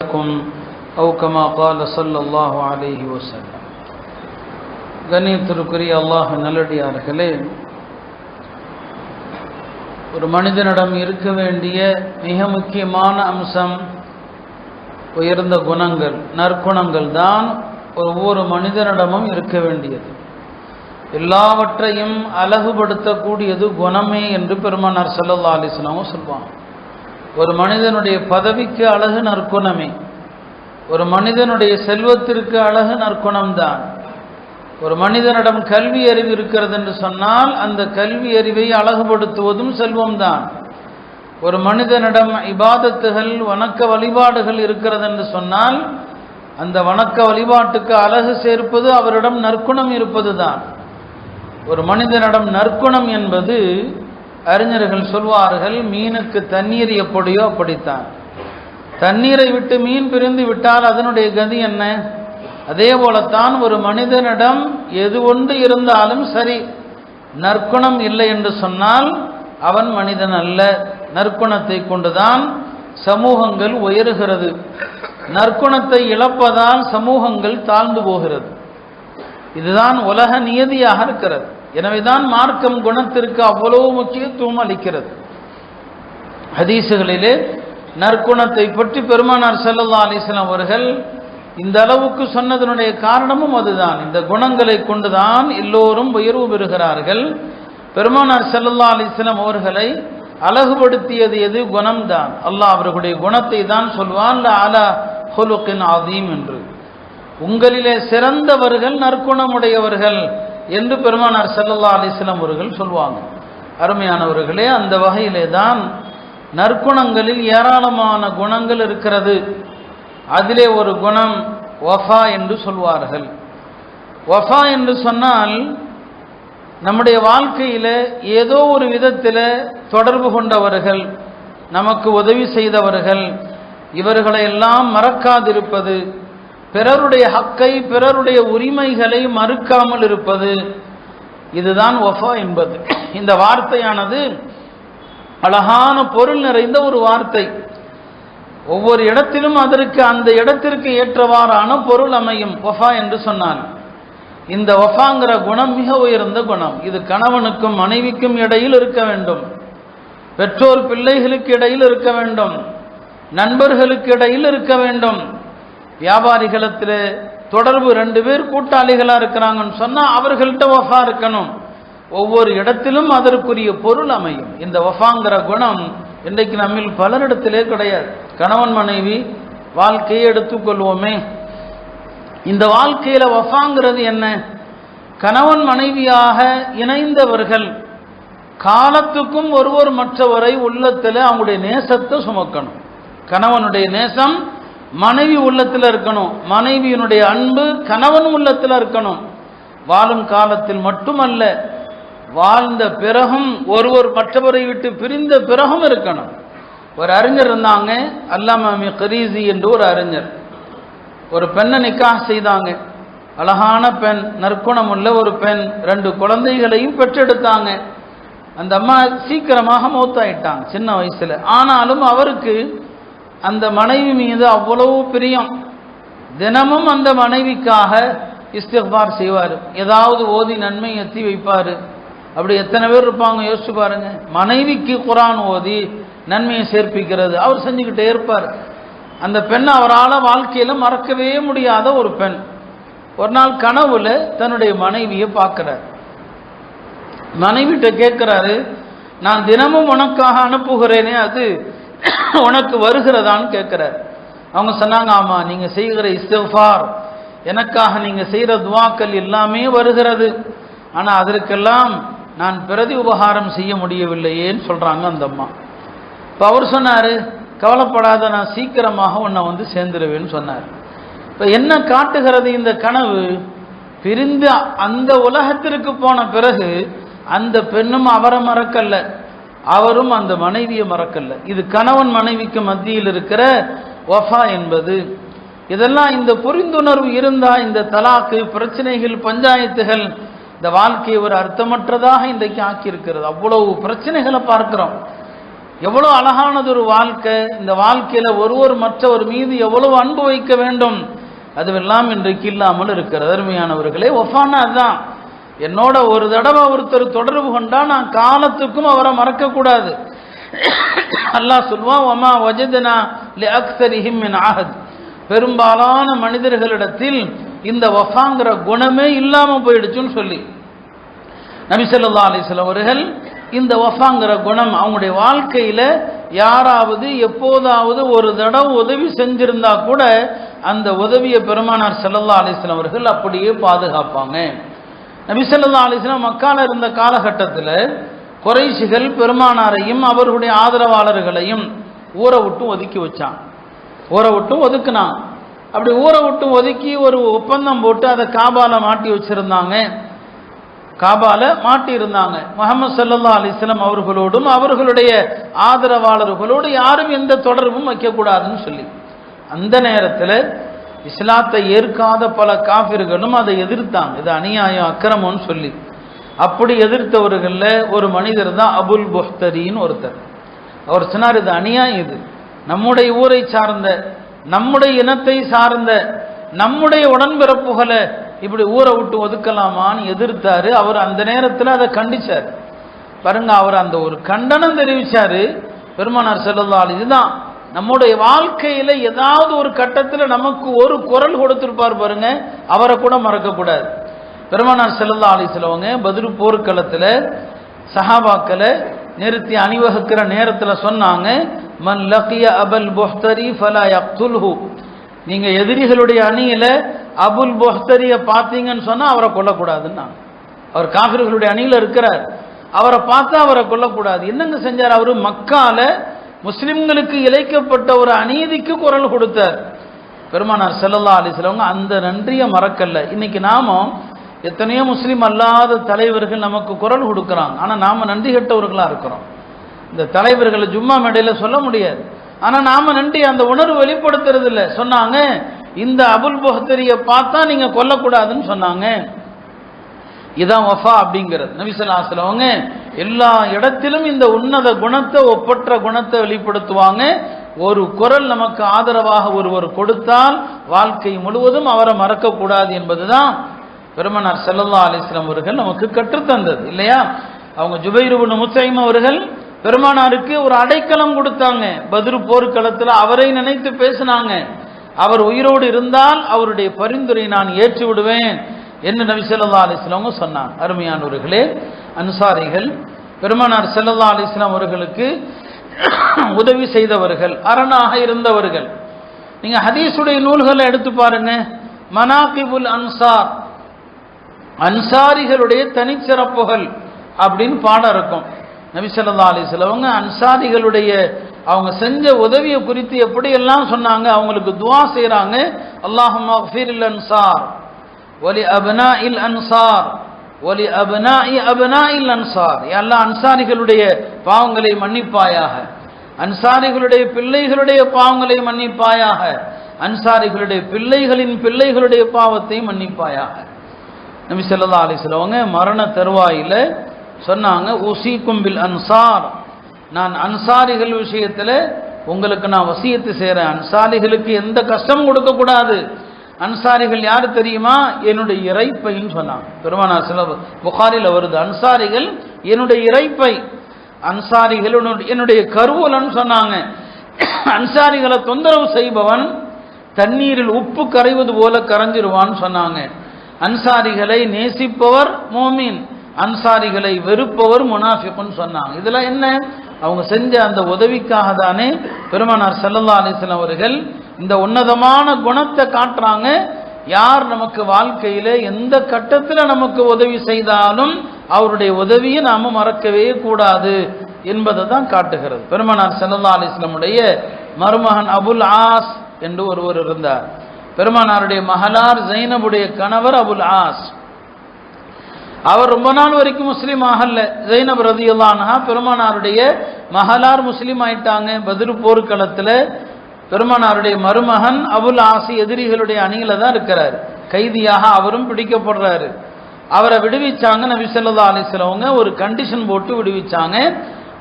لكم أو كما قال صلى الله عليه وسلم கண்ணியத்திற்குரிய அல்லாஹ் நல்லடியார்களே ஒரு மனிதனிடம் இருக்க வேண்டிய மிக முக்கியமான அம்சம் உயர்ந்த குணங்கள் நற்குணங்கள் தான் ஒவ்வொரு மனிதனிடமும் இருக்க வேண்டியது எல்லாவற்றையும் அழகுபடுத்தக்கூடியது குணமே என்று பெருமானார் சல்லல்லா அலிஸ்லாமும் சொல்வாங்க ஒரு மனிதனுடைய பதவிக்கு அழகு நற்குணமே. ஒரு மனிதனுடைய செல்வத்திற்கு அழகு நற்குணம்தான். ஒரு மனிதனிடம் கல்வி அறிவு இருக்கிறது என்று சொன்னால் அந்த கல்வி அறிவை அழகுபடுத்துவதும் செல்வம்தான். ஒரு மனிதனிடம் இபாதத்துகள் வணக்க வழிபாடுகள் இருக்கிறது என்று சொன்னால் அந்த வணக்க வழிபாட்டுக்கு அழகு சேர்ப்பது அவரிடம் நற்குணம் இருப்பது தான் ஒரு மனிதனிடம் நற்குணம் என்பது அறிஞர்கள் சொல்வார்கள் மீனுக்கு தண்ணீர் எப்படியோ அப்படித்தான். தண்ணீரை விட்டு மீன் பிரிந்து விட்டால் அதனுடைய கதி என்ன? அதே போலத்தான் ஒரு மனிதனிடம் எது ஒன்று இருந்தாலும் சரி நற்குணம் இல்லை என்று சொன்னால் அவன் மனிதன் அல்ல. நற்குணத்தை கொண்டுதான் சமூகங்கள் உயருகிறது. நற்குணத்தை இழப்பதால் சமூகங்கள் தாழ்ந்து போகிறது. இதுதான் உலக நியதியாக இருக்கிறது. எனவேதான் மார்க்கம் குணத்திற்கு அவ்வளவு முக்கியத்துவம் அளிக்கிறது. ஹதீசுகளிலே நற்குணத்தை பற்றி பெருமானார் செல்லல்லா அலிஸ்லாம் அவர்கள் இந்த அளவுக்கு சொன்னதனுடைய காரணமும் அதுதான். இந்த குணங்களை கொண்டுதான் எல்லோரும் உயர்வு பெறுகிறார்கள். பெருமானார் செல்லல்லா அலிஸ்லாம் அவர்களை அழகுபடுத்தியது எது? குணம்தான். அல்லாஹ் அவர்களுடைய குணத்தை தான் சொல்வான் அலா ஹொலுக்கின் ஆதீம் என்று. உங்களிலே சிறந்தவர்கள் நற்குணமுடையவர்கள் என்று பெருமானார் செல்லல்லா அலிஸ்லாம் அவர்கள் சொல்லுவாங்க அருமையானவர்களே அந்த வகையிலே தான் நற்குணங்களில் ஏராளமான குணங்கள் இருக்கிறது. அதிலே ஒரு குணம் வஃபா என்று சொல்வார்கள். வஃபா என்று சொன்னால் நம்முடைய வாழ்க்கையில் ஏதோ ஒரு விதத்தில் தொடர்பு கொண்டவர்கள் நமக்கு உதவி செய்தவர்கள் இவர்களை எல்லாம் மறக்காதிருப்பது பிறருடைய ஹக்கை பிறருடைய உரிமைகளை மறுக்காமல் இருப்பது இதுதான் ஒஃபா என்பது. இந்த வார்த்தையானது அழகான பொருள் நிறைந்த ஒரு வார்த்தை. ஒவ்வொரு இடத்திலும் அதற்கு அந்த இடத்திற்கு ஏற்றவாறான பொருள் அமையும். ஒஃபா என்று சொன்னான். இந்த ஒஃபாங்கிற குணம் மிக உயர்ந்த குணம். இது கணவனுக்கும் மனைவிக்கும் இடையில் இருக்க வேண்டும். பெற்றோர் பிள்ளைகளுக்கு இடையில் இருக்க வேண்டும். நண்பர்களுக்கு இடையில் இருக்க வேண்டும். வியாபாரிகளத்தில் தொடர்பு ரெண்டு பேர் கூட்டாளிகளாக இருக்கிறாங்கன்னு சொன்னால் அவர்கள்ட்ட வஃபா இருக்கணும். ஒவ்வொரு இடத்திலும் அதற்குரிய பொருள் அமையும். இந்த வஃபாங்கிற குணம் இன்றைக்கு நம்மில் பலரிடத்திலே கிடையாது. கணவன் மனைவி வாழ்க்கையை எடுத்துக்கொள்வோமே. இந்த வாழ்க்கையில் வஃபாங்கிறது என்ன? கணவன் மனைவியாக இணைந்தவர்கள் காலத்துக்கும் ஒருவர் மற்றவரை உள்ளத்தில் அவங்களுடைய நேசத்தை சுமக்கணும். கணவனுடைய நேசம் மனைவி உள்ளத்தில் இருக்கணும். மனைவியினுடைய அன்பு கணவன் உள்ளத்தில் இருக்கணும். வாழும் காலத்தில் மட்டுமல்ல வாழ்ந்த பிறகும் ஒருவர் மற்றவரை விட்டு பிரிந்த பிறகும் இருக்கணும். ஒரு அறிஞர் இருந்தாங்க அல்லாமி கரீசி என்று ஒரு அறிஞர். ஒரு பெண்ணை நிக்கா செய்தாங்க. அழகான பெண் நற்குணம் உள்ள ஒரு பெண் ரெண்டு குழந்தைகளையும் பெற்றெடுத்தாங்க. அந்த அம்மா சீக்கிரமாக மூத்தாயிட்டாங்க சின்ன வயசுல. ஆனாலும் அவருக்கு அந்த மனைவி மீது அவ்வளவு பிரியம். தினமும் அந்த மனைவிக்காக இஸ்திஃபார் செய்வார். ஏதாவது ஓதி நன்மை எத்தி வைப்பார். அப்படி எத்தனை பேர் இருப்பாங்க? யோசிச்சு பாருங்க. மனைவிக்கு குரான் ஓதி நன்மையை சேர்ப்பிக்கிறது. அவர் செஞ்சுக்கிட்டே இருப்பார். அந்த பெண் அவரால் வாழ்க்கையில் மறக்கவே முடியாத ஒரு பெண். ஒரு நாள் கனவுல தன்னுடைய மனைவியை பார்க்கிறார். மனைவிட்ட கேட்கிறாரு நான் தினமும் உனக்காக அனுப்புகிறேனே அது உனக்கு வருகிறதான்னு கேட்குறார். அவங்க சொன்னாங்க ஆமாம் நீங்கள் செய்கிற இஸ்திஃபார் எனக்காக நீங்கள் செய்கிற துவாக்கள் எல்லாமே வருகிறது. ஆனால் அதற்கெல்லாம் நான் பிரதி உபகாரம் செய்ய முடியவில்லையேன்னு சொல்கிறாங்க அந்த அம்மா. இப்போ அவர் சொன்னார் கவலைப்படாத நான் சீக்கிரமாக உன்னை வந்து சேர்ந்துருவேன்னு சொன்னார். இப்போ என்ன காட்டுகிறது இந்த கனவு? பிரிந்து அந்த உலகத்திற்கு போன பிறகு அந்த பெண்ணும் அவரை மறக்கல்ல அவரும் அந்த மனைவியை மறக்கல. இது கணவன் மனைவிக்கு மத்தியில் இருக்கிற வஃபா என்பது. இதெல்லாம் இந்த புரிந்துணர்வு இருந்தா இந்த தலாக்கு பிரச்சனைகள் பஞ்சாயத்துகள் இந்த வாழ்க்கையை ஒரு அர்த்தமற்றதாக இன்றைக்கு ஆக்கியிருக்கிறது. அவ்வளவு பிரச்சனைகளை பார்க்கிறோம். எவ்வளோ அழகானது ஒரு வாழ்க்கை. இந்த வாழ்க்கையில் ஒருவர் மற்றவர் மீது எவ்வளவு அன்பு வைக்க வேண்டும். அதுவெல்லாம் இன்றைக்கு இல்லாமல் இருக்கிறது. அருமையானவர்களே ஒஃபானா அதுதான் என்னோட ஒரு தடவை ஒருத்தர் தொடர்பு கொண்டா நான் காலத்துக்கும் அவரை மறக்கக்கூடாது. அல்லாஹ் சொல்வான் ஒமா வஜதனா லி ஆஹத் பெரும்பாலான மனிதர்களிடத்தில் இந்த வஃபாங்கிற குணமே இல்லாம போயிடுச்சுன்னு சொல்லி. நபிசல்லா அலிஸ்லாம் அவர்கள் இந்த வஃபாங்கிற குணம் அவங்களுடைய வாழ்க்கையில யாராவது எப்போதாவது ஒரு தடவை உதவி செஞ்சிருந்தா கூட அந்த உதவியை பெருமானார் செல்லல்லா அலிஸ்லாம் அவர்கள் அப்படியே பாதுகாப்பாங்க. நபிசல்லா அலிஸ்லாம் மக்கால இருந்த காலகட்டத்தில் குறைசிகள் பெருமானாரையும் அவர்களுடைய ஆதரவாளர்களையும் ஊரை விட்டு ஒதுக்கி வச்சான். ஊரை விட்டு ஒதுக்குனான். அப்படி ஊரை விட்டு ஒதுக்கி ஒரு ஒப்பந்தம் போட்டு அதை காபால மாட்டி வச்சிருந்தாங்க. காபால மாட்டி இருந்தாங்க. முகமது சல்லா அலிஸ்லாம் அவர்களோடும் அவர்களுடைய ஆதரவாளர்களோடு யாரும் எந்த தொடர்பும் வைக்கக்கூடாதுன்னு சொல்லி. அந்த நேரத்தில் இஸ்லாத்தை ஏற்காத பல காஃபிர்களும் அதை எதிர்த்தாங்க. இது அநியாயம் அக்கிரமம்னு சொல்லி. அப்படி எதிர்த்தவர்களில் ஒரு மனிதர் தான் அபுல் புஹ்தரின்னு ஒருத்தர். அவர் சொன்னார் இது அநியாயம் இது. நம்முடைய ஊரை சார்ந்த நம்முடைய இனத்தை சார்ந்த நம்முடைய உடன்பிறப்புகளை இப்படி ஊரை விட்டு ஒதுக்கலாமான்னு எதிர்த்தாரு. அவர் அந்த நேரத்தில் அதை கண்டிச்சார். பாருங்க அவர் அந்த ஒரு கண்டனம் தெரிவிச்சாரு. பெருமானார் செல்லல்லால் இதுதான் நம்முடைய வாழ்க்கையில ஏதாவது ஒரு கட்டத்தில் நமக்கு ஒரு குரல் கொடுத்திருப்பார் பாருங்க. அவரை கூட மறக்கக்கூடாது. பெருமானார் செல்லல்லா அலிஸ்லவங்க பதிரு போர்க்களத்தில் சஹாபாக்களை நிறுத்தி அணிவகுக்கிற நேரத்தில் சொன்னாங்க மன் லக்கிய அபல் புஹ்தரி ஃபலா அப்துல்ஹூ நீங்கள் எதிரிகளுடைய அணியில் அபுல் புஹ்தரிய பார்த்தீங்கன்னு சொன்னால் அவரை கொல்லக்கூடாதுன்னா. அவர் காபிர்களுடைய அணியில் இருக்கிறார். அவரை பார்த்தா அவரை கொல்லக்கூடாது. என்னங்க செஞ்சார் அவர்? மக்கால முஸ்லிம்களுக்கு இழைக்கப்பட்ட ஒரு அநீதிக்கு குரல் கொடுத்தார். பெருமானார் செல்லல்லா அலிஸ்லவங்க அந்த நன்றியை மறக்கல்ல இன்னைக்கு நாமும் எத்தனையோ முஸ்லீம் அல்லாத தலைவர்கள் நமக்கு குரல் கொடுக்குறாங்க. ஆனால் நாம் நன்றி கெட்டவர்களாக இருக்கிறோம். இந்த தலைவர்களை ஜும்மா மேடையில் சொல்ல முடியாது. ஆனால் நாம் நன்றி அந்த உணர்வு வெளிப்படுத்துறது இல்லை சொன்னாங்க இந்த அபுல் புஹத்தரியை பார்த்தா நீங்கள் கொல்லக்கூடாதுன்னு சொன்னாங்க. இதான் வஃபா அப்படிங்கிறது. நபிசல்லாஸ்லவங்க எல்லா இடத்திலும் இந்த உன்னத குணத்தை ஒப்பற்ற குணத்தை வெளிப்படுத்துவாங்க. ஒரு குரல் நமக்கு ஆதரவாக ஒருவர் கொடுத்தால் வாழ்க்கை முழுவதும் அவரை மறக்கக்கூடாது என்பதுதான் பெருமனார் செல்லல்லா அலிஸ்லாம் அவர்கள் நமக்கு கற்றுத்தந்தது இல்லையா? அவங்க ஜுபைருபுன் முத்தைம் அவர்கள் பெருமானாருக்கு ஒரு அடைக்கலம் கொடுத்தாங்க. பதிரு போர்க்களத்தில் அவரை நினைத்து பேசினாங்க. அவர் உயிரோடு இருந்தால் அவருடைய பரிந்துரை நான் ஏற்றி விடுவேன் என்று நபி செல்லல்லா அலிஸ்லாமங்க சொன்னாங்க. அருமையானவர்களே அன்சாரிகள் பெருமானார் செல்லல்லா அலிஸ்லாம் அவர்களுக்கு உதவி செய்தவர்கள் அரணாக இருந்தவர்கள். நீங்கள் ஹதீஸுடைய நூல்களை எடுத்து பாருங்க. மனாகிபுல் அன்சார் அன்சாரிகளுடைய தனிச்சிறப்புகள் அப்படின்னு பாடம் இருக்கும். நபிசல்லா அலிஸ்லவங்க அன்சாரிகளுடைய அவங்க செஞ்ச உதவியை குறித்து எப்படியெல்லாம் சொன்னாங்க அவங்களுக்கு துவா செய்கிறாங்க அல்லாஹும் அன்சார். ஒலி அபனா இல் அன்சார். ஒலி அபனா இ அபனா இல் அன்சார் எல்லா அன்சாரிகளுடைய பாவங்களை மன்னிப்பாயாக. அன்சாரிகளுடைய பிள்ளைகளுடைய பாவங்களை மன்னிப்பாயாக. அன்சாரிகளுடைய பிள்ளைகளின் பிள்ளைகளுடைய பாவத்தை மன்னிப்பாயாக. நபி சொல்லா அலிஸ்லவங்க மரண தருவாயில் சொன்னாங்க உசி கும்பில் அன்சார். நான் அன்சாரிகள் விஷயத்தில் உங்களுக்கு நான் வசியத்து செய்கிறேன் அன்சாரிகளுக்கு எந்த கஷ்டமும் கொடுக்கக்கூடாது. அன்சாரிகள் யார் தெரியுமா? என்னுடைய இறைப்பைன்னு சொன்னாங்க. பெருமானார் சில புகாரில் வருது அன்சாரிகள் என்னுடைய இறைப்பை. அன்சாரிகள் என்னுடைய கருவூலன்னு சொன்னாங்க. அன்சாரிகளை தொந்தரவு செய்பவன் தண்ணீரில் உப்பு கரைவது போல கரைஞ்சிருவான்னு சொன்னாங்க. அன்சாரிகளை நேசிப்பவர் மோமீன். அன்சாரிகளை வெறுப்பவர் முனாஃபிக்குன்னு சொன்னாங்க. இதெல்லாம் என்ன? அவங்க செஞ்ச அந்த உதவிக்காக தானே பெருமானார் சல்லல்லா அலிஸ்லாம் அவர்கள் இந்த உன்னதமான குணத்தை காட்டுறாங்க. யார் நமக்கு வாழ்க்கையில் எந்த கட்டத்தில் நமக்கு உதவி செய்தாலும் அவருடைய உதவியை நாம மறக்கவே கூடாது என்பதை தான் காட்டுகிறது. பெருமானார் சல்லல்லா அலிஸ்லமுடைய மருமகன் அபுல் ஆஸ் என்று ஒருவர் இருந்தார். பெருமானாருடைய மகளார் ஜைனபுடைய கணவர் அபுல் ஆஸ். அவர் ரொம்ப நாள் வரைக்கும் முஸ்லீம் ஆகல. ஜைனப் ரதியுல்லானா பெருமானாருடைய மகளார் முஸ்லீம் ஆயிட்டாங்க. பதிரு போர்க்களத்தில் பெருமானாருடைய மருமகன் அபுல் ஆசி எதிரிகளுடைய அணியில தான் இருக்கிறார். கைதியாக அவரும் பிடிக்கப்படுறாரு. அவரை விடுவிச்சாங்க நபி ஸல்லல்லாஹு அலைஹி ஒரு கண்டிஷன் போட்டு விடுவிச்சாங்க.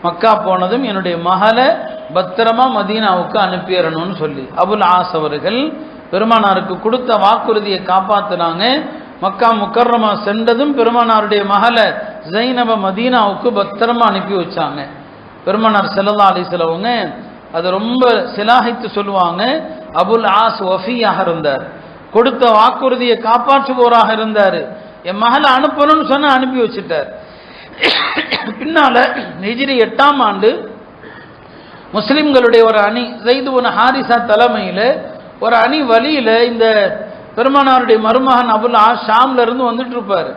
மக்கா போனதும் என்னுடைய மகளை பத்திரமா மதீனாவுக்கு அனுப்பிடணும்னு சொல்லி. அபுல் ஆஸ் அவர்கள் பெருமானாருக்கு கொடுத்த வாக்குறுதியை காப்பாத்தினாங்க. மக்கா முக்கர்ரமா சென்றதும் பெருமானாருடைய மகளை ஜைனப மதீனாவுக்கு பத்திரமா அனுப்பி வச்சாங்க. பெருமானார் செல்லதா அலிசிலவங்க அது ரொம்ப சிலாகித்து சொல்லுவாங்க. அபுல் ஆஸ் ஒஃபியாக இருந்தார். கொடுத்த வாக்குறுதியை காப்பாற்றுவோராக இருந்தார். என் மகளை அனுப்பணும்னு சொன்ன அனுப்பி வச்சுட்டார். பின்னால நெஜிரி எட்டாம் ஆண்டு முஸ்லிம்களுடைய ஒரு அணி செய்து ஒன்று ஹாரிசா தலைமையில் ஒரு அணி வழியில் இந்த பெருமானாருடைய மருமகன் அபுல் ஆ ஷாம்ல இருந்து வந்துட்டு இருப்பார்.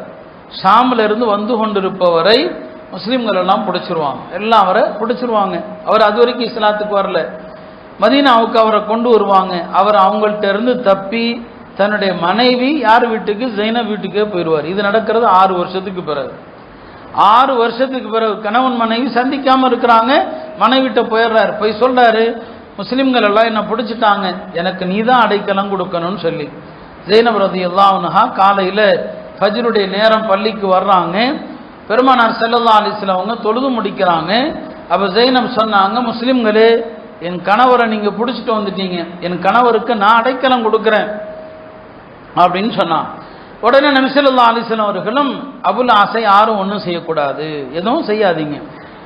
ஷாம்ல இருந்து வந்து கொண்டிருப்பவரை முஸ்லீம்கள் எல்லாம் பிடிச்சிருவாங்க. எல்லாம் அவரை பிடிச்சிருவாங்க. அவர் அது வரைக்கும் இஸ்லாத்துக்கு வரல. மதீனாவுக்கு அவரை கொண்டு வருவாங்க. அவர் அவங்கள்ட்ட இருந்து தப்பி தன்னுடைய மனைவி யார் வீட்டுக்கு? ஜெயின வீட்டுக்கே போயிடுவார். இது நடக்கிறது ஆறு வருஷத்துக்கு பிறகு. ஆறு வருஷத்துக்கு பிறகு கணவன் மனைவி சந்திக்காமல் இருக்கிறாங்க. மனைவிட்ட போயிடுறாரு. போய் சொல்றாரு முஸ்லீம்கள் எல்லாம் என்ன பிடிச்சிட்டாங்க. எனக்கு நீ தான் அடைக்கலம் கொடுக்கணும்னு சொல்லி. ஜெயினப் ரதி காலையில் ஃபஜ்ருடைய நேரம் பள்ளிக்கு வர்றாங்க. பெருமானார் செல்லல்லா அலிஸ்ல அவங்க தொழுது முடிக்கிறாங்க. அப்போ ஜெயினம் சொன்னாங்க முஸ்லிம்களே என் கணவரை நீங்கள் பிடிச்சிட்டு வந்துட்டீங்க. என் கணவருக்கு நான் அடைக்கலம் கொடுக்குறேன். அப்படின்னு சொன்னான். உடனே நபிசல்லா அலிஸ்லாம் அவர்களும் அபுல் ஆசை யாரும் ஒன்றும் செய்யக்கூடாது. எதுவும் செய்யாதீங்க.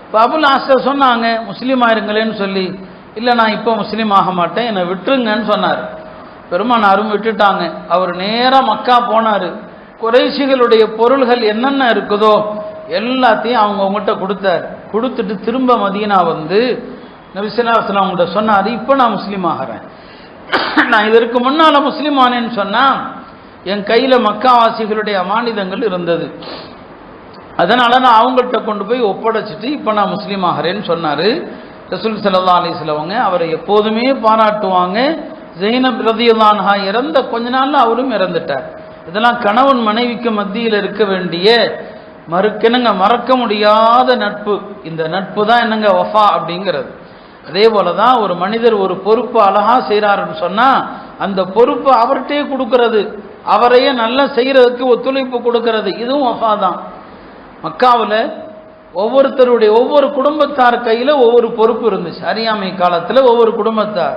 இப்போ அபுல் ஆசை சொன்னாங்க முஸ்லீம் ஆயிருங்களேன்னு சொல்லி இல்லை நான் இப்போ முஸ்லீம் ஆக மாட்டேன். என்னை விட்டுருங்கன்னு சொன்னார். பெருமானாரும் விட்டுட்டாங்க. அவர் நேராக மக்கா போனார். குறைசிகளுடைய பொருள்கள் என்னென்ன இருக்குதோ எல்லாத்தையும் அவங்க உங்கள்கிட்ட கொடுத்தார். கொடுத்துட்டு திரும்ப மதியனா வந்து நபிசிலாசன் அவங்கள்ட்ட சொன்னார் இப்போ நான் முஸ்லீம் ஆகிறேன். நான் இதற்கு முன்னால் முஸ்லீம் ஆனேன்னு சொன்னால் என் கையில் மக்காவாசிகளுடைய அமானிதங்கள் இருந்தது. அதனால் நான் அவங்கள்ட்ட கொண்டு போய் ஒப்படைச்சிட்டு இப்போ நான் முஸ்லீம் ஆகிறேன்னு சொன்னார். ரசூல் சல்லா அலிஸ்லவங்க அவரை எப்போதுமே பாராட்டுவாங்க. ஜெயினப் ரதியுல்லான்ஹா இறந்த கொஞ்ச நாளில் அவரும் இறந்துட்டார். இதெல்லாம் கணவன் மனைவிக்கு மத்தியில் இருக்க வேண்டிய மறுக்கணுங்க மறக்க முடியாத நட்பு. இந்த நட்பு தான் என்னங்க வஃபா அப்படிங்கிறது. அதே போல தான் ஒரு மனிதர் ஒரு பொறுப்பு அழகாக செய்கிறாருன்னு சொன்னால் அந்த பொறுப்பு அவர்கிட்டே கொடுக்கறது. அவரையே நல்லா செய்கிறதுக்கு ஒத்துழைப்பு கொடுக்கறது. இதுவும் வஃபா தான் மக்காவில் ஒவ்வொருத்தருடைய ஒவ்வொரு குடும்பத்தார் கையில் ஒவ்வொரு பொறுப்பு இருந்துச்சு. அறியாமை காலத்தில் ஒவ்வொரு குடும்பத்தார்.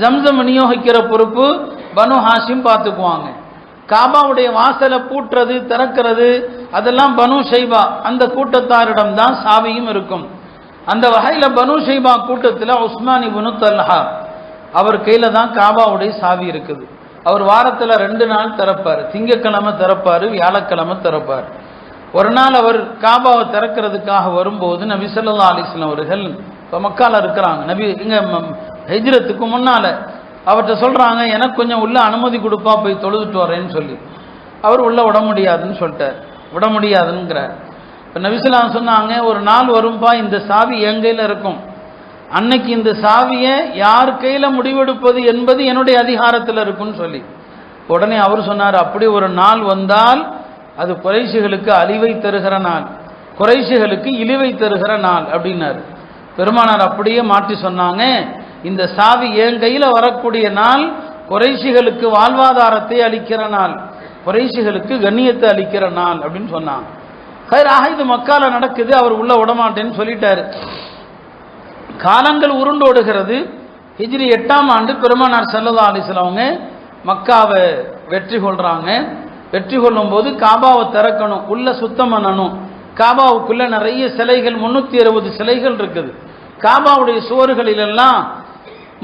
ஜம்சம் விநியோகிக்கிற பொறுப்பு பனு ஹாஷிம் பார்த்துக்குவாங்க. காபாவுடைய வாசலை பூட்டுறது திறக்கிறது அதெல்லாம் பனு ஷைபா அந்த கூட்டத்தாரிடம் தான் சாவியும் இருக்கும். அந்த வகையில் பனு ஷைபா கூட்டத்தில் உஸ்மானி பனு தல்ஹா அவர் கையில் தான் காபாவுடைய சாவி இருக்குது. அவர் வாரத்தில் ரெண்டு நாள் திறப்பார். திங்கக்கிழமை திறப்பார் வியாழக்கிழமை திறப்பார். ஒரு நாள் அவர் காபாவை திறக்கிறதுக்காக வரும்போது நபி சொல்லா அலிஸ்லாம் அவர்கள் இப்போ மக்கால இருக்கிறாங்க. நபி இங்கே ஹெஜ்ரத்துக்கு முன்னால் அவர்கிட்ட சொல்கிறாங்க எனக்கு கொஞ்சம் உள்ள அனுமதி கொடுப்பா போய் தொழுதுட்டு வரேன்னு சொல்லி. அவர் உள்ள விட முடியாதுன்னு சொல்லிட்டார். விட முடியாதுங்கிறார் இப்போ நபிசுலாம் சொன்னாங்க ஒரு நாள் வரும்பா இந்த சாவி என் கையில் இருக்கும். அன்னைக்கு இந்த சாவியை யார் கையில் முடிவெடுப்பது என்பது என்னுடைய அதிகாரத்தில் இருக்குன்னு சொல்லி. உடனே அவர் சொன்னார் அப்படி ஒரு நாள் வந்தால் அது குறைசிகளுக்கு அழிவை தருகிற நாள். குறைசிகளுக்கு இழிவை தருகிற நாள் அப்படின்னாரு. பெருமானார் அப்படியே மாற்றி சொன்னாங்க இந்த சாவி என் கையில் வரக்கூடிய நாள் குறைசிகளுக்கு வாழ்வாதாரத்தை அளிக்கிற நாள். குறைசிகளுக்கு கண்ணியத்தை அளிக்கிற நாள் அப்படின்னு சொன்னாங்க. ஆக இது மக்கால நடக்குது அவர் உள்ள விடமாட்டேன்னு சொல்லிட்டாரு. காலங்கள் உருண்டோடுகிறது. ஹிஜ்ரி எட்டாம் ஆண்டு பெருமானார் சல்லதா அலிஸ்லவங்க மக்காவை வெற்றி கொள்றாங்க. வெற்றி கொள்ளும் போது காபாவை திறக்கணும் உள்ள சுத்தம் பண்ணணும். காபாவுக்குள்ள நிறைய சிலைகள் முன்னூத்தி அறுபது சிலைகள் இருக்குது. காபாவுடைய சுவர்களிலெல்லாம்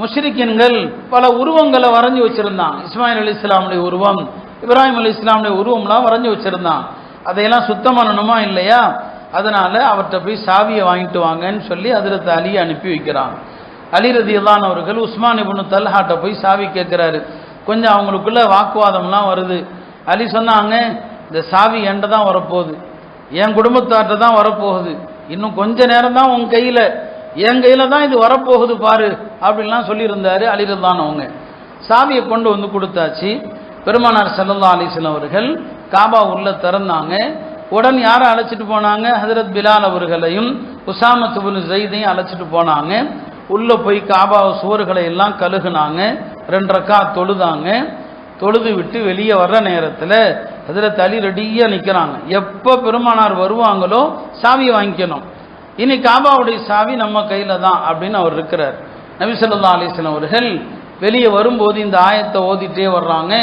முஷ்ரிக்கின்கள் பல உருவங்களை வரைஞ்சி வச்சிருந்தாங்க. இஸ்மாயில் அலி இஸ்லாமுடைய உருவம். இப்ராஹிம் அலி இஸ்லாமுடைய உருவம்லாம் வரைஞ்சி வச்சிருந்தான். அதையெல்லாம் சுத்தம் பண்ணணுமா இல்லையா? அதனால அவர்கிட்ட போய் சாவியை வாங்கிட்டு வாங்கன்னு சொல்லி அதிரத்தை அலியை அனுப்பி வைக்கிறான். அலி ரதி அவர்கள் உஸ்மான் இபுனு தல்ஹாட்ட போய் சாவி கேட்குறாரு. கொஞ்சம் அவங்களுக்குள்ள வாக்குவாதம்லாம் வருது. அலி சொன்னாங்க இந்த சாவி என்கிட்ட தான் வரப்போகுது. என் குடும்பத்தார்கிட்ட தான் வரப்போகுது. இன்னும் கொஞ்ச நேரம் தான் உன் கையில். என் கையில் தான் இது வரப்போகுது பாரு. அப்படின்லாம் சொல்லியிருந்தாரு அலிரதான் அவங்க. சாவியை கொண்டு வந்து கொடுத்தாச்சு. பெருமானார் செல்லல்லா அலிஸ்லாம் அவர்கள் காபா உள்ள திறந்தாங்க. உடன் யாரை அழைச்சிட்டு போனாங்க? ஹசரத் பிலால் அவர்களையும் உசாமத்துபுல் ஜெயிதையும் அழைச்சிட்டு போனாங்க. உள்ளே போய் காபா சுவர்களை எல்லாம் கழுகுனாங்க. ரெண்டு ரக்கா தொழுதாங்க. தொழுது விட்டு வெளியே வர்ற நேரத்தில் ஹசரத் அலி ரெடியாக நிற்கிறாங்க எப்போ பெருமானார் வருவாங்களோ சாவியை வாங்கிக்கணும். இனி காபாவுடைய சாவி நம்ம கையில் தான் அப்படின்னு அவர் இருக்கிறார். நபிசல்லா அலிஸ்லாம் அவர்கள் வெளியே வரும்போது இந்த ஆயத்தை ஓதிட்டே வர்றாங்க.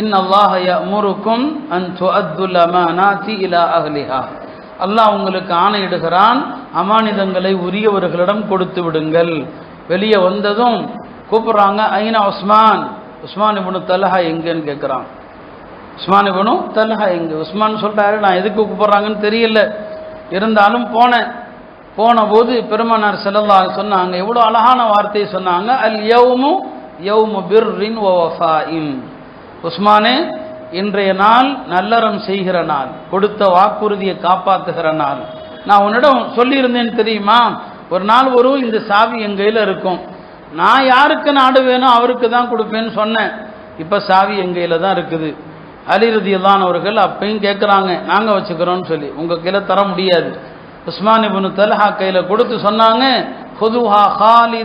இன்னல்லாஹ யஅமுருக்கும் அன் துஅத்துல் அமானாதி இலா அஹ்லிஹா அல்லாஹ் உங்களுக்கு ஆணையிடுகிறான் அமானிதங்களை உரியவர்களிடம் கொடுத்து விடுங்கள். வெளியே வந்ததும் கூப்பிடுறாங்க ஐனா உஸ்மான்? உஸ்மான் இப்னு தலஹா எங்கன்னு கேட்குறான். உஸ்மான் இப்னு தலஹா எங்க? உஸ்மான் சொல்கிறாரு நான் எதுக்கு கூப்பிட்றாங்கன்னு தெரியல. இருந்தாலும் போனேன். போன போது பெருமானார் செல்லல்லா சொன்னாங்க எவ்வளோ அழகான வார்த்தையை சொன்னாங்க அல் யவுமு யவுமு பிர்ரின் ஓ இம் உஸ்மானே இன்றைய நாள் நல்லறம் செய்கிற நாள் கொடுத்த வாக்குறுதியை காப்பாற்றுகிற நாள். நான் உன்னிடம் சொல்லியிருந்தேன் தெரியுமா? ஒரு நாள் ஒரு இந்த சாவி என் கையில் இருக்கும். நான் யாருக்கு நாடு வேணும் அவருக்கு தான் கொடுப்பேன்னு சொன்னேன். இப்போ சாவி என் கையில் தான் இருக்குது. அலிரதியல்லான் அவர்கள் அப்பயும் கேட்குறாங்க நாங்கள் வச்சுக்கிறோம்னு சொல்லி. உங்கள் கையில் தர முடியாது. உஸ்மான் இபுனு தல்ஹா கையில் கொடுத்து சொன்னாங்க ஹுதுஹா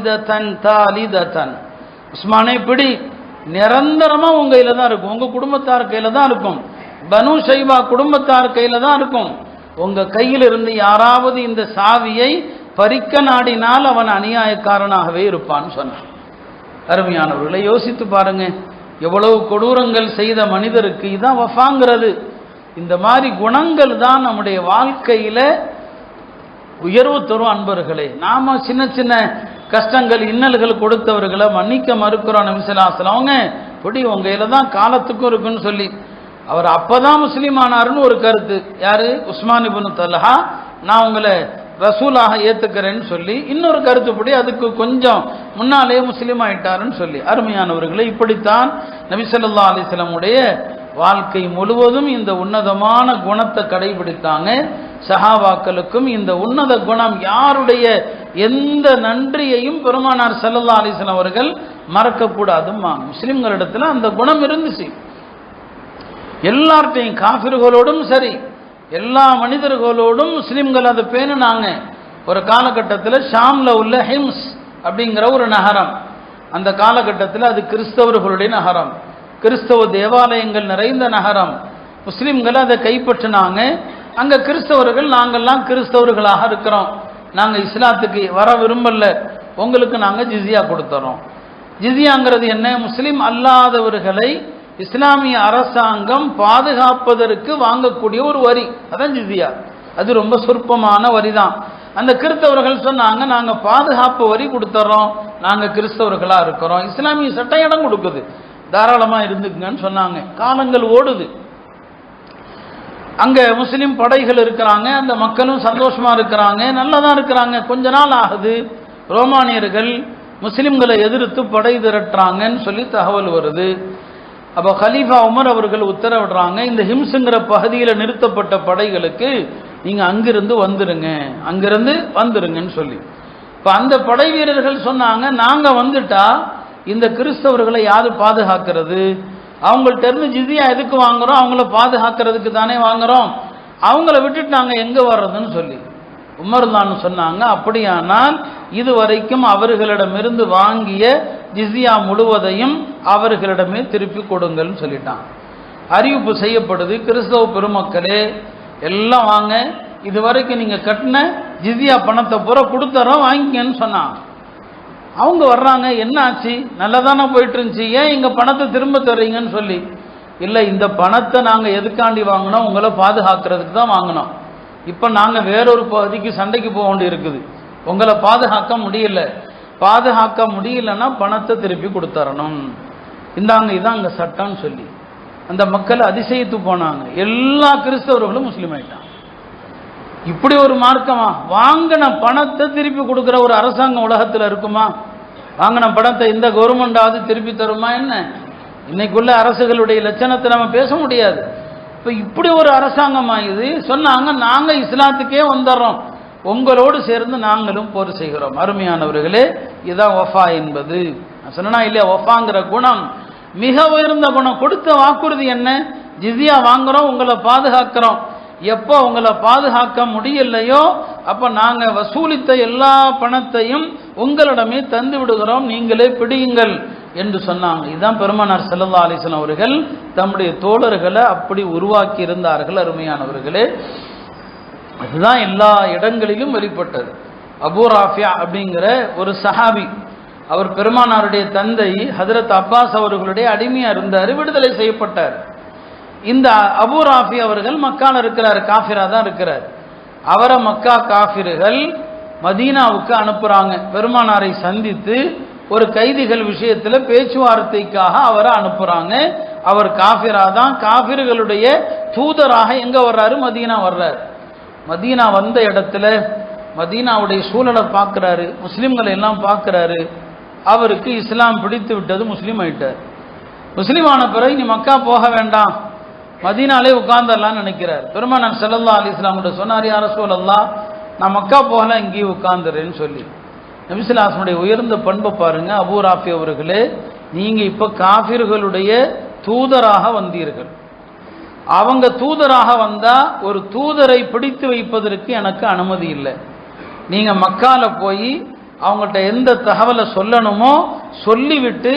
த தன் உஸ்மானே பிடி நிரந்தரமா உங்க கையில தான் இருக்கும். உங்க குடும்பத்தார் கையில தான் இருக்கும். பனு சைபா குடும்பத்தார் கையில தான் இருக்கும். உங்க கையில் இருந்து யாராவது இந்த சாவியை பறிக்க நாடினால் அவன் அநியாயக்காரனாகவே இருப்பான்னு சொன்னான். அருமையானவர்களை யோசித்து பாருங்க. எவ்வளவு கொடூரங்கள் செய்த மனிதருக்கு இதான் வஃபாங்கிறது. இந்த மாதிரி குணங்கள் தான் நம்முடைய வாழ்க்கையில உயர்வு தரும் அன்பர்களே நாம சின்ன சின்ன கஷ்டங்கள் இன்னல்கள் கொடுத்தவர்களை மன்னிக்க மறுக்கிறோம் நபிசலாசலம் அவங்க இப்படி உங்க தான் காலத்துக்கும் இருக்குன்னு சொல்லி. அவர் அப்பதான் முஸ்லீம் ஆனாருன்னு ஒரு கருத்து. யாரு? உஸ்மான் இபுன் தல்லஹா நான் உங்களை ரசூலாக ஏத்துக்கிறேன்னு சொல்லி. இன்னொரு கருத்துப்படி அதுக்கு கொஞ்சம் முன்னாலே முஸ்லீம் ஆயிட்டாருன்னு சொல்லி. அருமையானவர்களை இப்படித்தான் நபிசல்லா அலிஸ்லமுடைய வாழ்க்கை முழுவதும் இந்த உன்னதமான குணத்தை கடைபிடித்தாங்க. சஹாபாக்களுக்கும் இந்த உன்னத குணம் யாருடைய எந்த நன்றியையும் பெருமானார் சல்லல்லா அலிஸ்லாம் அவர்கள் மறக்கக்கூடாதும்மா. முஸ்லிம்களிடத்தில் அந்த குணம் இருந்துச்சு. எல்லார்ட்டையும் காஃபிர்களோடும் சரி எல்லா மனிதர்களோடும் முஸ்லிம்கள் அதை பேணுனாங்க. ஒரு காலகட்டத்தில் ஷாம்ல உள்ள ஹிம்ஸ் அப்படிங்கிற ஒரு நகரம். அந்த காலகட்டத்தில் அது கிறிஸ்தவர்களுடைய நகரம். கிறிஸ்தவ தேவாலயங்கள் நிறைந்த நகரம். முஸ்லிம்கள் அதை கைப்பற்றினாங்க. அங்க கிறிஸ்தவர்கள் நாங்கள்லாம் கிறிஸ்தவர்களாக இருக்கிறோம். நாங்க இஸ்லாத்துக்கு வர விரும்பல. உங்களுக்கு நாங்க ஜிசியா கொடுத்துறோம். ஜிசியாங்கிறது என்ன? முஸ்லீம் அல்லாதவர்களை இஸ்லாமிய அரசாங்கம் பாதுகாப்பதற்கு வாங்கக்கூடிய ஒரு வரி. அதான் ஜிசியா அது ரொம்ப சொற்பமான வரி தான் அந்த கிறிஸ்தவர்கள் சொன்னாங்க நாங்க பாதுகாப்பு வரி கொடுத்துறோம். நாங்க கிறிஸ்தவர்களா இருக்கிறோம். இஸ்லாமிய சட்டம் இடம் கொடுக்குது. தாராளமா இருந்துக்குங்கன்னு சொன்னாங்க. காலங்கள் ஓடுது. அங்கே முஸ்லீம் படைகள் இருக்கிறாங்க அந்த மக்களும் சந்தோஷமாக இருக்கிறாங்க நல்லதா இருக்கிறாங்க. கொஞ்ச நாள் ஆகுது ரோமானியர்கள் முஸ்லீம்களை எதிர்த்து படை திரட்டுறாங்கன்னு சொல்லி தகவல் வருது. அப்போ ஹலீஃபா உமர் அவர்கள் உத்தரவிடுறாங்க இந்த ஹிம்ஸுங்கிற பகுதியில் நிறுத்தப்பட்ட படைகளுக்கு நீங்கள் அங்கிருந்து வந்துருங்க அங்கிருந்து வந்துருங்கன்னு சொல்லி. இப்போ அந்த படை வீரர்கள் சொன்னாங்க நாங்கள் வந்துட்டா இந்த கிறிஸ்தவர்களை யார் பாதுகாக்கிறது? அவங்கள்ட்ட இருந்து ஜிதியா எதுக்கு வாங்குறோம்? அவங்கள பாதுகாக்கிறதுக்கு தானே வாங்குறோம். அவங்கள விட்டுட்டு நாங்கள் எங்க வர்றதுன்னு சொல்லி. உமர் தான் சொன்னாங்க அப்படியானால் இதுவரைக்கும் அவர்களிடமிருந்து வாங்கிய ஜிசியா முழுவதையும் அவர்களிடமே திருப்பி கொடுங்கள்னு சொல்லிட்டான். அறிவிப்பு செய்யப்படுது கிறிஸ்தவ பெருமக்களே எல்லாம் வாங்க. இதுவரைக்கும் நீங்க கட்டின ஜிசியா பணத்தை பூரா கொடுத்துறோம் வாங்கிக்கன்னு சொன்னான். அவங்க வர்றாங்க என்ன ஆச்சு? நல்லதானே போயிட்டு இருந்துச்சு ஏன் இங்கே பணத்தை திரும்ப தர்றீங்கன்னு சொல்லி? இல்லை இந்த பணத்தை நாங்கள் எதுக்காண்டி வாங்கினோம்? உங்களை பாதுகாக்கிறதுக்கு தான் வாங்கினோம். இப்போ நாங்கள் வேறொரு பகுதிக்கு சண்டைக்கு போக வேண்டி இருக்குது. உங்களை பாதுகாக்க முடியல. பாதுகாக்க முடியலன்னா பணத்தை திருப்பி கொடுத்தரணும். இந்தாங்க இதான் அங்கே சட்டம்னு சொல்லி. அந்த மக்கள் அதிசயித்து போனாங்க. எல்லா கிறிஸ்தவர்களும் முஸ்லீம் ஆயிட்டாங்க. இப்படி ஒரு மார்க்கமா? வாங்கின பணத்தை திருப்பி கொடுக்குற ஒரு அரசாங்கம் உலகத்தில் இருக்குமா? வாங்கின பணத்தை இந்த கவர்மெண்டாவது திருப்பி தருமா என்ன? இன்னைக்குள்ள அரசுகளுடைய லட்சணத்தை நம்ம பேச முடியாது. இப்போ இப்படி ஒரு அரசாங்கமா இது? சொன்னாங்க நாங்கள் இஸ்லாத்துக்கே வந்துடுறோம். உங்களோடு சேர்ந்து நாங்களும் போர் செய்கிறோம். அருமையானவர்களே இதான் ஒஃபா என்பது. நான் சொன்னா இல்லையா? ஒஃபாங்கிற குணம். மிக உயர்ந்த குணம். கொடுத்த வாக்குறுதி என்ன? ஜிசியா வாங்குறோம் உங்களை பாதுகாக்கிறோம். எப்போ உங்களை பாதுகாக்க முடியலையோ அப்போ நாங்கள் வசூலித்த எல்லா பணத்தையும் உங்களிடமே தந்து விடுகிறோம் நீங்களே பிடியுங்கள் என்று சொன்னாங்க. இதுதான் பெருமானார் செல்லல்லா அலிசன் அவர்கள் தம்முடைய தோழர்களை அப்படி உருவாக்கி இருந்தார்கள் அருமையானவர்களே. அதுதான் எல்லா இடங்களிலும் வெளிப்பட்டது. அபு ராஃபியா அப்படிங்கிற ஒரு சஹாபி அவர் பெருமானாருடைய தந்தை ஹதரத் அப்பாஸ் அவர்களுடைய அடிமையாக இருந்தார் விடுதலை செய்யப்பட்டார். இந்த அபூ ராஃபி அவர்கள் மக்கால் இருக்கிறார் காஃபிரா தான் இருக்கிறார். அவரை மக்கா காஃபிர்கள் மதீனாவுக்கு அனுப்புகிறாங்க பெருமானாரை சந்தித்து ஒரு கைதிகள் விஷயத்தில் பேச்சுவார்த்தைக்காக அவரை அனுப்புகிறாங்க அவர் காஃபிரா தான் காஃபிர்களுடைய தூதராக எங்கே வர்றாரு? மதீனா வர்றாரு. மதீனா வந்த இடத்துல மதீனாவுடைய சூழலை பார்க்குறாரு முஸ்லீம்களை எல்லாம் பார்க்குறாரு. அவருக்கு இஸ்லாம் பிடித்து விட்டது முஸ்லீம் ஆயிட்டார். முஸ்லீம் ஆன பிறகு நீ மக்கா போக வேண்டாம். மதீனாலே உட்கார்ந்துடலாம்னு நினைக்கிறார். பெருமானார் செல்லல்லா அலி வஸல்லம் சொன்னார் யார சூழல்லா நான் மக்கா போகல இங்கேயே உட்கார்ந்துறேன்னு சொல்லி. நபிசுல்லாசனுடைய உயர்ந்த பண்பை பாருங்க அபூர் ஆஃபி அவர்களே நீங்க இப்ப காஃபிர்களுடைய தூதராக வந்தீர்கள். அவங்க தூதராக வந்தா ஒரு தூதரை பிடித்து வைப்பதற்கு எனக்கு அனுமதி இல்லை. நீங்க மக்கால போய் அவங்கள்ட்ட எந்த தகவலை சொல்லணுமோ சொல்லிவிட்டு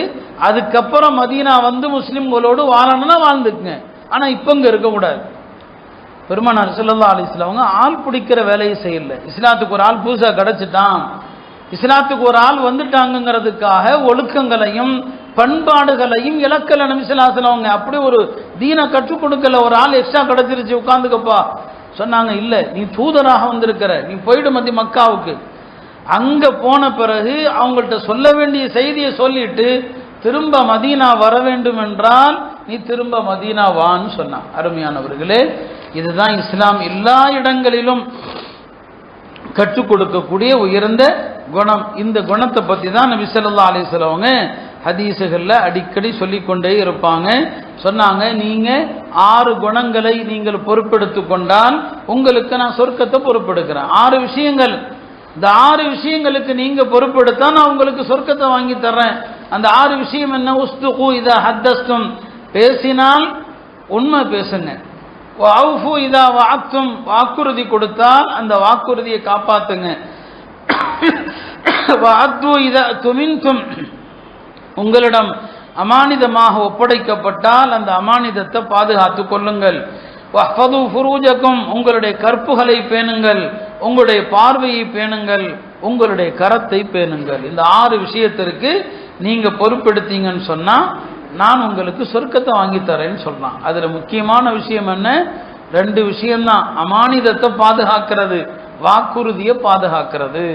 அதுக்கப்புறம் மதீனா வந்து முஸ்லிம்களோடு வாழணும்னா வாழ்ந்துக்குங்க. ஆனா இப்ப இங்க இருக்கக்கூடாது பெருமானார் ஸல்லல்லாஹு அலைஹி அவங்க ஆள் பிடிக்கிற வேலையை செய்யல. இஸ்லாத்துக்கு ஒரு ஆள் புதுசா கிடைச்சிட்டான். இஸ்லாத்துக்கு ஒரு ஆள் வந்துட்டாங்கங்கிறதுக்காக ஒழுக்கங்களையும் பண்பாடுகளையும் இலக்கல நபிசுல்லாசலம் அவங்க அப்படி ஒரு தீனை கற்றுக் கொடுக்கல. ஒரு ஆள் எக்ஸ்ட்ரா கிடைச்சிருச்சு உட்காந்துக்கப்பா சொன்னாங்க இல்ல நீ தூதராக வந்திருக்கிற. நீ போயிடு மத்தி மக்காவுக்கு. அங்க போன பிறகு அவங்கள்ட்ட சொல்ல வேண்டிய செய்தியை சொல்லிட்டு திரும்ப மதீனா வர வேண்டும் என்றால் நீ திரும்ப மதீனா வான்னு சொன்னான் அருமையானவர்களே இதுதான் இஸ்லாம் எல்லா இடங்களிலும் கற்றுக் கொடுக்கக்கூடிய உயர்ந்த குணம். இந்த குணத்தை பத்தி தான் நபி ஸல்லல்லாஹு அலைஹி வஸல்லம் அடிக்கடி சொல்லிக்கொண்டே இருப்பாங்க. சொன்னாங்க நீங்க ஆறு குணங்களை நீங்கள் பொறுப்பெடுத்து கொண்டால் உங்களுக்கு நான் சொர்க்கத்தை பொறுப்பெடுக்கிறேன் ஆறு விஷயங்கள். இந்த ஆறு விஷயங்களுக்கு நீங்க பொறுப்பெடுத்தா நான் உங்களுக்கு சொர்க்கத்தை வாங்கி தர்றேன். அந்த ஆறு விஷயம் என்ன? உஸ்துகு இத ஹத்தஸ்தும். பேசினால் உண்மை பேசுங்க. வாஃபு இதா வாத்தும் வாக்குறுதி கொடுத்தால் அந்த வாக்குறுதியை காப்பாத்துங்க. வாத்து இதா துமின்தும் உங்களிடம் அமானிதமாக ஒப்படைக்கப்பட்டால் அந்த அமானிதத்தை பாதுகாத்துக் கொள்ளுங்கள். ஃபுரூஜக்கும் உங்களுடைய கற்புகளை பேணுங்கள். உங்களுடைய பார்வையை பேணுங்கள். உங்களுடைய கரத்தை பேணுங்கள். இந்த ஆறு விஷயத்திற்கு நீங்க பொறுப்பெடுத்தீங்கன்னு சொன்னா நான் உங்களுக்கு சொர்க்கத்தை வாங்கி தரேன்னு சொல்றான் அதுல முக்கியமான விஷயம் என்ன? ரெண்டு விஷயம்தான். அமானிதத்தை பாதுகாக்கிறது வாக்குறுதியை பாதுகாக்கிறது.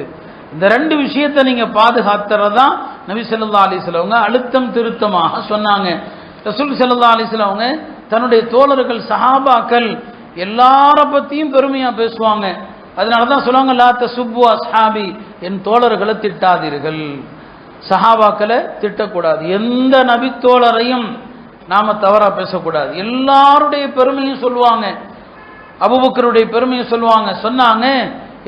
இந்த ரெண்டு விஷயத்தை நீங்க பாதுகாத்துறதா நபி ஸல்லல்லாஹு அலிஸ்லவங்க அவங்க அழுத்தம் திருத்தமாக சொன்னாங்க. ரசூல் ஸல்லல்லாஹு அலிஸ்லவங்க அவங்க தன்னுடைய தோழர்கள் சஹாபாக்கள் எல்லார பத்தியும் பெருமையா பேசுவாங்க. அதனால தான் சொல்லுவாங்க லா தசுப்பு அஸ்ஹாபி. என் தோழர்களை திட்டாதீர்கள். சஹாபாக்களை திட்டக்கூடாது. எந்த நபித்தோழரையும் நாம தவறா பேசக்கூடாது. எல்லாருடைய பெருமையும் சொல்லுவாங்க. அபுபக்கருடைய பெருமையும் சொல்லுவாங்க. சொன்னாங்க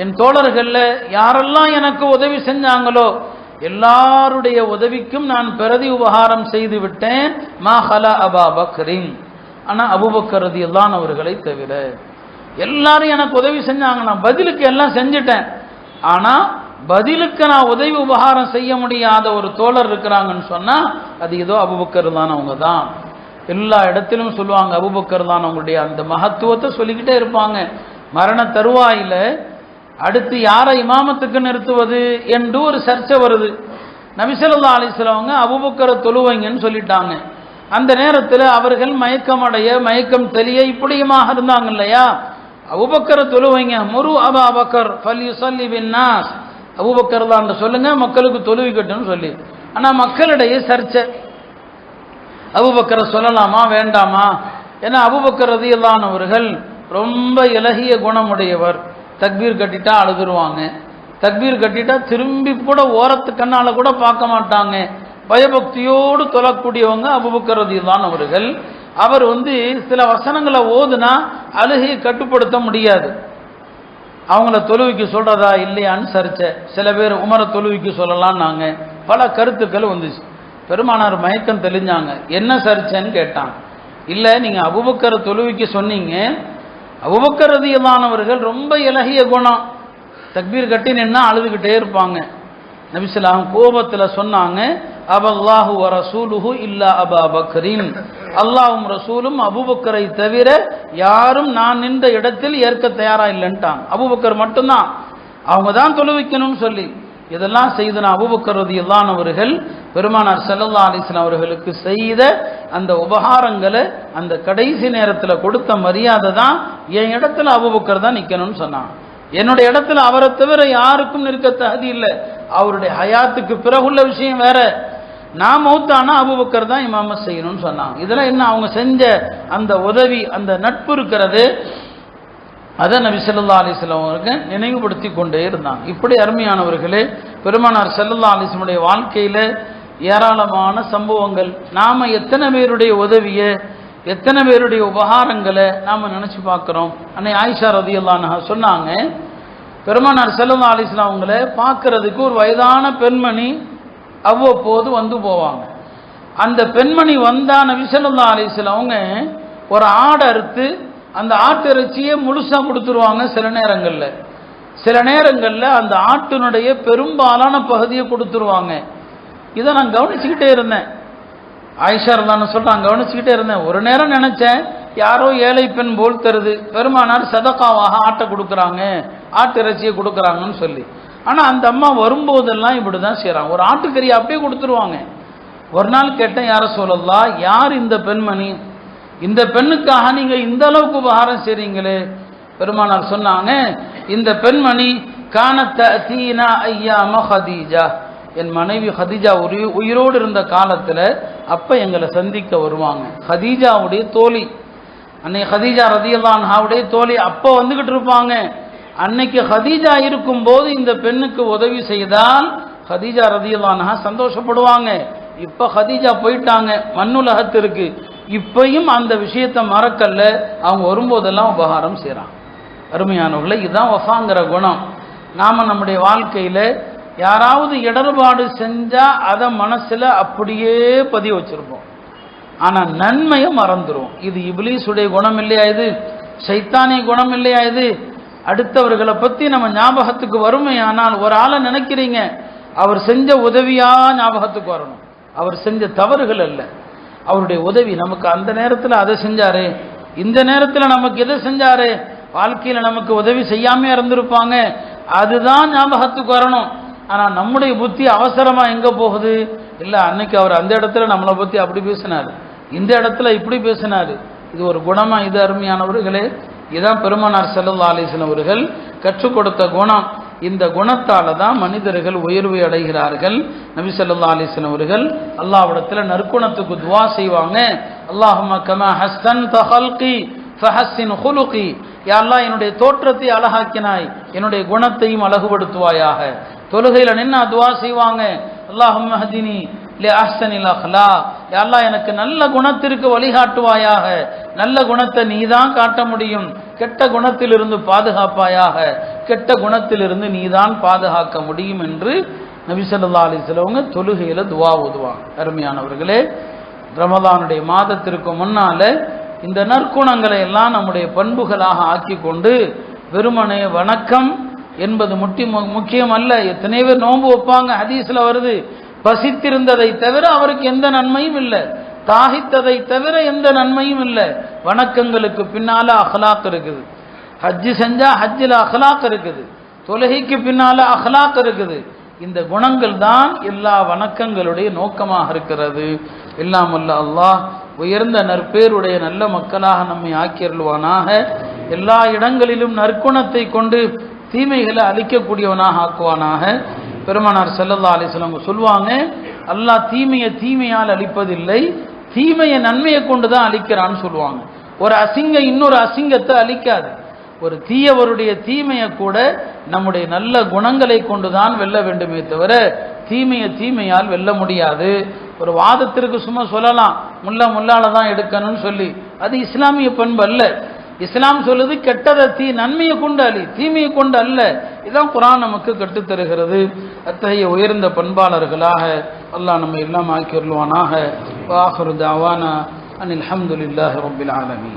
என் தோழர்களில் யாரெல்லாம் எனக்கு உதவி செஞ்சாங்களோ எல்லாருடைய உதவிக்கும் நான் பிரதி உபகாரம் செய்து விட்டேன். மாஹலா அபா பக்ரின். ஆனால் அபுபக்கரதி எல்லாம் அவர்களை தவிர எல்லாரும் எனக்கு உதவி செஞ்சாங்க. நான் பதிலுக்கு எல்லாம் செஞ்சுட்டேன். ஆனால் பதிலுக்கு நான் உதவி உபகாரம் செய்ய முடியாத ஒரு தோழர் இருக்கிறாங்கன்னு சொன்னால் அது ஏதோ அபுபக்கர் தான் அவங்க தான். எல்லா இடத்திலும் சொல்லுவாங்க அபுபக்கர் தான் அவங்களுடைய அந்த மகத்துவத்தை சொல்லிக்கிட்டே இருப்பாங்க. மரண தருவாயில அடுத்து யாரை இமாமத்துக்கு நிறுத்துவது என்று ஒரு சர்ச்சை வருது. நபிசல்லா அலிஸ்லவங்க அபுபக்கரை தொழுவைங்கன்னு சொல்லிட்டாங்க. அந்த நேரத்தில் அவர்கள் மயக்கம் அடைய மயக்கம் தெளிய இப்படியுமாக இருந்தாங்க இல்லையா? அபுபக்கரை தொழுவைங்க. முரு அபா பக்கர் ஃபல் யுசல்லி பின்னாஸ் தான் சொல்லுங்க மக்களுக்கு தொழுவிக்கட்டும்னு சொல்லி. ஆனால் மக்களிடையே சர்ச்சை. அபுபக்கரை சொல்லலாமா வேண்டாமா? ஏன்னா அபுபக்கர் ரதியல்லானவர்கள் ரொம்ப இலகிய குணமுடையவர். தக்பீர் கட்டிட்டா அழுதுருவாங்க. தக்பீர் கட்டிட்டா திரும்பி கூட ஓரத்து கண்ணால் கூட பார்க்க மாட்டாங்க. பயபக்தியோடு தொழக்கூடியவங்க அபுபக்கர் அவர்கள். அவர் வந்து சில வசனங்களை ஓதுனா அழுகையை கட்டுப்படுத்த முடியாது. அவங்கள தொழுவிக்கு சொல்கிறதா இல்லையான்னு சரிச்ச சில பேர் உமரை தொழுவிக்கு சொல்லலாம் நாங்கள் பல கருத்துக்கள் வந்துச்சு. பெருமானார் மயக்கம் தெளிஞ்சாங்க. என்ன சரிச்சேன்னு கேட்டாங்க. இல்லை நீங்கள் அபுபக்கர தொழுவிக்கு சொன்னீங்க. அபுபக்கர் ரொம்ப இலகிய குணம். தக்பீர் கட்டி நின்னா அழுதுகிட்டே இருப்பாங்க. நபிசலாம் கோபத்தில் சொன்னாங்க. அபல்லாஹு ரசூலுஹு இல்லா அபா பக்ரின். அல்லாஹும் ரசூலும் அபுபக்கரை தவிர யாரும் நான் நின்ற இடத்தில் ஏற்க தயாரா இல்லைன்ட்டான். அபுபக்கர் மட்டும்தான். அவங்க தான் தொழுவிக்கணும்னு சொல்லி. இதெல்லாம் செய்து நான் ரதியல்லான் அவர்கள் பெருமானார் செல்லல்லா அலிஸ்லாம் அவர்களுக்கு செய்த அந்த உபகாரங்களை அந்த கடைசி நேரத்தில் கொடுத்த மரியாதை தான் என் இடத்துல அபுபக்கர் தான் நிற்கணும்னு சொன்னான். என்னுடைய இடத்துல அவரை தவிர யாருக்கும் நிற்க தகுதி இல்லை. அவருடைய ஹயாத்துக்கு பிறகுள்ள விஷயம் வேற. நான் மௌத்தானா அபுபக்கர் தான் இமாம செய்யணும்னு சொன்னாங்க. இதெல்லாம் என்ன அவங்க செஞ்ச அந்த உதவி அந்த நட்பு இருக்கிறது அதை நபி ஸல்லல்லாஹு அலிஸ்லாம் அவருக்கு நினைவுபடுத்தி கொண்டே இருந்தாங்க. இப்படி அருமையானவர்களே பெருமானார் செல்லல்லா அலைஹி வாழ்க்கையில் ஏராளமான சம்பவங்கள். நாம் எத்தனை பேருடைய உதவியை எத்தனை பேருடைய உபகாரங்களை நாம் நினச்சி பார்க்குறோம்? அன்னை ஆயிஷா ரதியல்லான்ஹா சொன்னாங்க பெருமானார் செல்லல்லா அலிஸ்லாம் அவங்கள பார்க்கறதுக்கு ஒரு வயதான பெண்மணி அவ்வப்போது வந்து போவாங்க. அந்த பெண்மணி வந்தா நபி ஸல்லல்லாஹு அவங்க ஒரு ஆடை அறுத்து அந்த ஆட்டு முழுசாக கொடுத்துருவாங்க சில நேரங்களில். சில நேரங்களில் அந்த ஆட்டினுடைய பெரும்பாலான பகுதியை கொடுத்துருவாங்க. இதை நான் கவனிச்சுக்கிட்டே இருந்தேன். ஆயிஷார்லான்னு இருந்தான்னு நான் கவனிச்சுக்கிட்டே இருந்தேன். ஒரு நேரம் நினச்சேன் யாரோ ஏழை பெண் போல் தருது. பெருமானார் சதக்காவாக ஆட்டை கொடுக்குறாங்க ஆட்டு இறைச்சியை கொடுக்குறாங்கன்னு சொல்லி. ஆனால் அந்த அம்மா வரும்போதெல்லாம் இப்படி தான் செய்கிறாங்க ஒரு ஆட்டுக்கறி அப்படியே கொடுத்துருவாங்க. ஒரு நாள் கேட்டேன் யாரை சொல்லலாம் யார் இந்த பெண்மணி? இந்த பெண்ணுக்காக நீங்கள் இந்த அளவுக்கு உபகாரம் செய்கிறீங்களே பெருமானார் சொன்னாங்க இந்த பெண்மணி காணத்த தீனா ஐயாம ஹதீஜா. என் மனைவி ஹதீஜா உரி- உயிரோடு இருந்த காலத்தில் அப்போ எங்களை சந்திக்க வருவாங்க. ஹதீஜாவுடைய தோழி. அன்னை ஹதீஜா ரதியல்லான்ஹாவுடைய தோழி அப்போ வந்துக்கிட்டு இருப்பாங்க. அன்னைக்கு ஹதீஜா இருக்கும்போது இந்த பெண்ணுக்கு உதவி செய்தால் ஹதீஜா ரதியல்லானா சந்தோஷப்படுவாங்க. இப்ப ஹதீஜா போயிட்டாங்க. மண்ணுலகத்திற்கு இப்பையும் அந்த விஷயத்தை மறக்கல்ல. அவங்க வரும்போதெல்லாம் உபகாரம் செய்கிறாங்க அருமையானவர்களை இதுதான் வஃபாங்கிற குணம். நாம நம்முடைய வாழ்க்கையில யாராவது இடர்பாடு செஞ்சா அதை மனசுல அப்படியே பதிய வச்சிருப்போம். ஆனா நன்மையை மறந்துடும் இது இப்லீஸுடைய குணம் இல்லையா இது? சைத்தானிய குணம் இல்லையா இது? அடுத்தவர்களை பற்றி நம்ம ஞாபகத்துக்கு வருமே ஆனால் ஒரு ஆளை நினைக்கிறீங்க அவர் செஞ்ச உதவியாக ஞாபகத்துக்கு வரணும். அவர் செஞ்ச தவறுகள் அல்ல. அவருடைய உதவி நமக்கு அந்த நேரத்தில் அதை செஞ்சாரு இந்த நேரத்தில் நமக்கு எதை செஞ்சாரு வாழ்க்கையில் நமக்கு உதவி செய்யாமே இருந்திருப்பாங்க அதுதான் ஞாபகத்துக்கு வரணும். ஆனால் நம்முடைய புத்தி அவசரமாக எங்கே போகுது? இல்லை அன்னைக்கு அவர் அந்த இடத்துல நம்மளை பற்றி அப்படி பேசினாரு. இந்த இடத்துல இப்படி பேசினாரு. இது ஒரு குணமாக இது அருமையானவர்களே இதான் பெருமானார் ஸல்லல்லாஹு அலைஹி அவர்கள் கற்றுக் கொடுத்த குணம். இந்த குணத்தால தான் மனிதர்கள் உயர்வு அடைகிறார்கள். நபி ஸல்லல்லாஹு அலிசன் அவர்கள் அல்லாவிடத்தில் நற்குணத்துக்கு துவா செய்வாங்க. அல்லாஹும்ம கமா ஹஸ்தன் தஹல்கி ஃபஹஸ்ஸின் ஹுலுகி. யாரெல்லாம் என்னுடைய தோற்றத்தை அழகாக்கினாய். என்னுடைய குணத்தையும் அழகுபடுத்துவாயாக. தொழுகையில் நின்று துவா செய்வாங்க. அல்லாஹும்ம ஹதினி லி அஹ்சனில் அஹ்லா யா எனக்கு நல்ல குணத்திற்கு வழிகாட்டுவாயாக. நல்ல குணத்தை நீதான் காட்ட முடியும். கெட்ட குணத்திலிருந்து பாதுகாப்பாயாக. கெட்ட குணத்திலிருந்து நீதான் பாதுகாக்க முடியும் என்று நபிசல்லா அலிஸ்லவங்க தொழுகையில துவா ஓதுவாங்க. அருமையானவர்களே ரமதானுடைய மாதத்திற்கு முன்னால இந்த நற்குணங்களை எல்லாம் நம்முடைய பண்புகளாக ஆக்கி கொண்டு வெறுமனே வணக்கம் என்பது முட்டி முக்கியம் அல்ல எத்தனை பேர் நோன்பு வைப்பாங்க ஹதீஸ்ல வருது. பசித்திருந்ததை தவிர அவருக்கு எந்த நன்மையும் இல்லை. தாகித்ததை தவிர எந்த நன்மையும் இல்லை. வணக்கங்களுக்கு பின்னால அஹ்லாக் இருக்குது. ஹஜ்ஜு செஞ்சா ஹஜ்ஜில் அஹ்லாக் இருக்குது. தொழுகைக்கு பின்னால அஹ்லாக் இருக்குது. இந்த குணங்கள் தான் எல்லா வணக்கங்களுடைய நோக்கமாக இருக்கிறது. எல்லாம் அல்லாஹ் உயர்ந்த நற்பேருடைய நல்ல மக்களாக நம்மை ஆக்கியருள்வானாக. எல்லா இடங்களிலும் நற்குணத்தை கொண்டு தீமைகளை அழிக்கக்கூடியவனாக ஆக்குவானாக. பெருமானார் செல்லல்லா அலிஸ்லாம் சொல்லுவாங்க அல்லாஹ் தீமையை தீமையால் அழிப்பதில்லை தீமையை நன்மையை கொண்டு தான் அழிக்கிறான்னு சொல்லுவாங்க. ஒரு அசிங்க இன்னொரு அசிங்கத்தை அழிக்காது. ஒரு தீயவருடைய தீமையை கூட நம்முடைய நல்ல குணங்களை கொண்டு தான் வெல்ல வேண்டுமே தவிர தீமையை தீமையால் வெல்ல முடியாது. ஒரு வாதத்திற்கு சும்மா சொல்லலாம் முல்லா முல்லால தான் எடுக்கணும்னு சொல்லி. அது இஸ்லாமிய பண்பு அல்ல. இஸ்லாம் சொல்லுது கெட்டதை தீ நன்மையை கொண்டு அழி தீமையை கொண்டு அல்ல. இதான் குரான் நமக்கு கற்றுத் தருகிறது. அத்தகைய உயர்ந்த பண்பாளர்களாக அல்லாஹ் நம்ம எல்லாம் ஆக்கிருவானாக வாஹரு தாவானா அனில் அஹமதுல்லாஹ் ரப்பில் ஆலமி